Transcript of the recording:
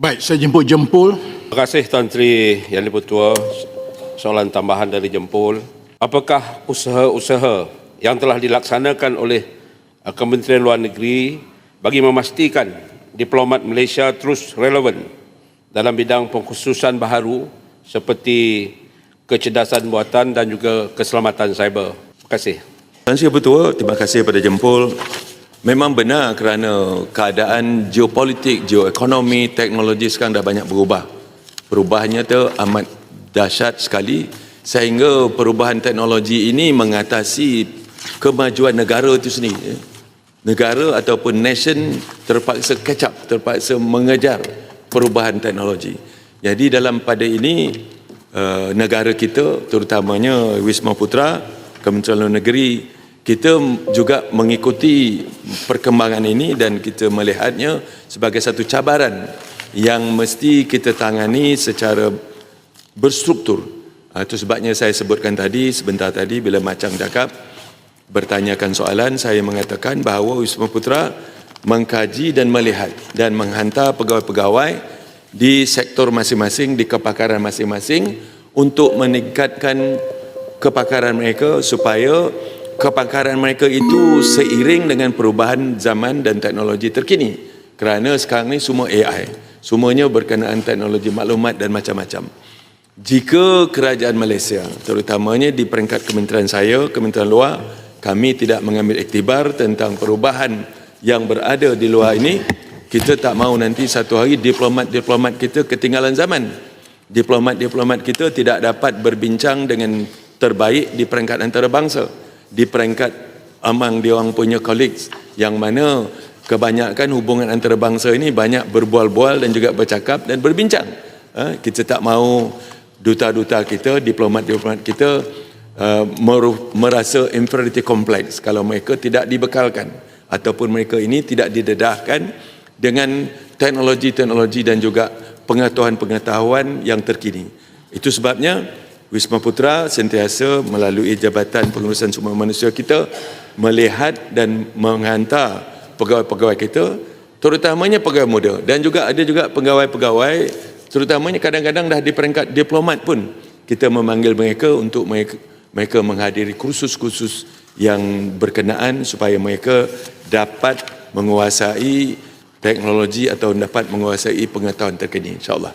Baik, saya jemput jempul. Terima kasih Tuan Tri Yang Dipertua. Soalan tambahan dari Jempol. Apakah usaha-usaha yang telah dilaksanakan oleh uh, Kementerian Luar Negeri bagi memastikan diplomat Malaysia terus relevan dalam bidang pengkhususan baharu seperti kecerdasan buatan dan juga keselamatan cyber. Terima kasih. Tuan Sri Ketua, terima kasih pada jempol. Memang benar kerana keadaan geopolitik, geoekonomi, teknologi sekarang dah banyak berubah. Perubahannya tu amat dahsyat sekali sehingga perubahan teknologi ini mengatasi kemajuan negara itu sendiri. Negara ataupun nation terpaksa catch up, terpaksa mengejar perubahan teknologi. Jadi dalam pada ini uh, negara kita terutamanya Wisma Putra, Kementerian Luar Negeri kita juga mengikuti perkembangan ini dan kita melihatnya sebagai satu cabaran yang mesti kita tangani secara berstruktur. Ah, Itu sebabnya saya sebutkan tadi, sebentar tadi bila Macang cakap, bertanyakan soalan, saya mengatakan bahawa Wisma Putra mengkaji dan melihat dan menghantar pegawai-pegawai di sektor masing-masing, di kepakaran masing-masing untuk meningkatkan kepakaran mereka supaya kepakaran mereka itu seiring dengan perubahan zaman dan teknologi terkini. Kerana sekarang ni semua AI. Semuanya berkenaan teknologi maklumat dan macam-macam. Jika kerajaan Malaysia, terutamanya di peringkat kementerian saya, kementerian luar, kami tidak mengambil iktibar tentang perubahan yang berada di luar ini, kita tak mahu nanti satu hari diplomat-diplomat kita ketinggalan zaman. Diplomat-diplomat kita tidak dapat berbincang dengan terbaik di peringkat antarabangsa di peringkat among dia orang punya colleagues yang mana kebanyakan hubungan antarabangsa ini banyak berbual-bual dan juga bercakap dan berbincang. Ha, kita tak mahu duta-duta kita, diplomat-diplomat kita uh, merasa inferiority complex kalau mereka tidak dibekalkan ataupun mereka ini tidak didedahkan dengan teknologi-teknologi dan juga pengetahuan-pengetahuan yang terkini. Itu sebabnya Wisma Putra sentiasa melalui Jabatan Pengurusan Sumber Manusia kita melihat dan menghantar pegawai-pegawai kita terutamanya pegawai muda dan juga ada juga pegawai-pegawai terutamanya kadang-kadang dah di peringkat diplomat pun kita memanggil mereka untuk mereka, mereka menghadiri kursus-kursus yang berkenaan supaya mereka dapat menguasai teknologi atau dapat menguasai pengetahuan terkini insyaallah